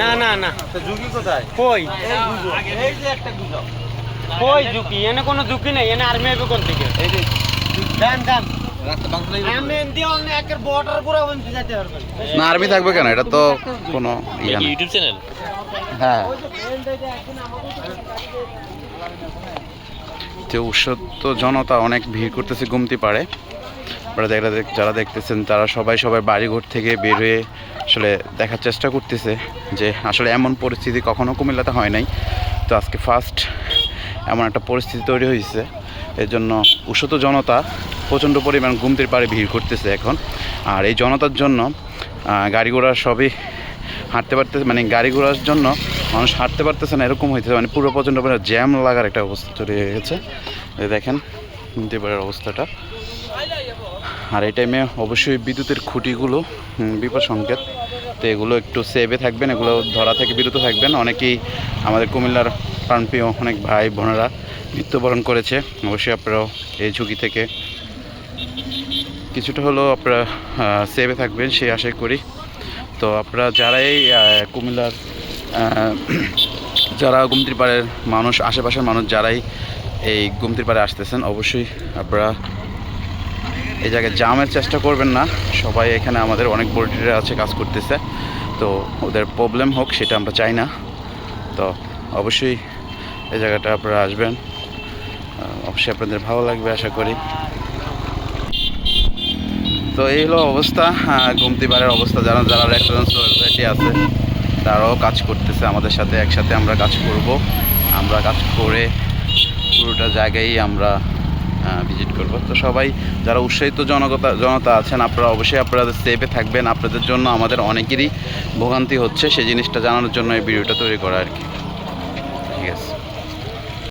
না না না। তো ঝুঁকি কোথায়? কই? এই যে একটা গুজব কই ঝুঁকি? এনে কোনো ঝুঁকি নেই এনে আর্মি আইবে কোন থেকে এই যে না আর্মি থাকবে কেন? এটা তো কোনো ইয়ে না। ইউটিউব চ্যানেল হ্যাঁ। যে জনতা অনেক ভিড় করতেছে গুমতি পাড়ে। আপনারা যারা যারা দেখতেছেন, তারা সবাই সবাই বাড়িঘর থেকে বের হয়ে আসলে দেখার চেষ্টা করতেছে যে আসলে এমন পরিস্থিতি কখনো কুমিল্লাতে হয় নাই। তো আজকে ফার্স্ট এমন একটা পরিস্থিতি তৈরি হয়েছে। এর জন্য উষত জনতা প্রচণ্ড পরিমাণ গুমতির পাড়ে ভিড় করতেছে এখন। আর এই জনতার জন্য গাড়ি ঘোড়া সবই হাঁটতে পারতেছে মানে গাড়ি ঘোড়ার জন্য মানুষ হাঁটতে পারতেছে না, এরকম হইতেছে। মানে পুরো প্রচণ্ড পরিমাণ জ্যাম লাগার একটা অবস্থা তৈরি হয়ে গেছে দেখেন দেবারের অবস্থাটা। আর এই টাইমে অবশ্যই বিদ্যুতের খুঁটিগুলো বিপদ সংকেত। তো এগুলো একটু সেভে থাকবেন, এগুলো ধরা থেকে বিরত থাকবেন। অনেকেই আমাদের কুমিল্লার প্রাণপ্রিয় অনেক ভাই বোনেরা মৃত্যুবরণ করেছে। অবশ্যই আপনারাও এই ঝুঁকি থেকে কিছুটা হলেও আপনারা সেভে থাকবেন, সেই আশাই করি। তো আপনারা যারাই কুমিল্লার যারা গুমতির পাড়ের মানুষ, আশেপাশের মানুষ, যারাই এই গুমতির পাড়ে আসতেছেন, অবশ্যই আপনারা এই জায়গায় জামের চেষ্টা করবেন না। সবাই এখানে আমাদের অনেক বোর্ডেরা আছে, কাজ করতেছে। তো ওদের প্রবলেম হোক, সেটা আমরা চাই না। তো অবশ্যই এই জায়গাটা আপনারা আসবেন। অবশ্যই আপনাদের ভালো লাগবে, আশা করি। তো এই হলো অবস্থা। গুমতি বারের অবস্থা। যারা যারা রেস্টুরেন্ট সোসাইটি আছে, তারাও কাজ করতেছে। আমাদের সাথে একসাথে আমরা কাজ করব। আমরা কাজ করে পুরোটা জায়গায় আমরা ভিজিট করব। তো সবাই যারা উৎসাহিত জনগতা, জনতা আছেন, আপনারা অবশ্যই আপনারা সেফে থাকবেন। আপনাদের জন্য আমাদের অনেকেরই ভোগান্তি হচ্ছে। সেই জিনিসটা জানানোর জন্য এই ভিডিওটা তৈরি করা আর কি। ঠিক আছে।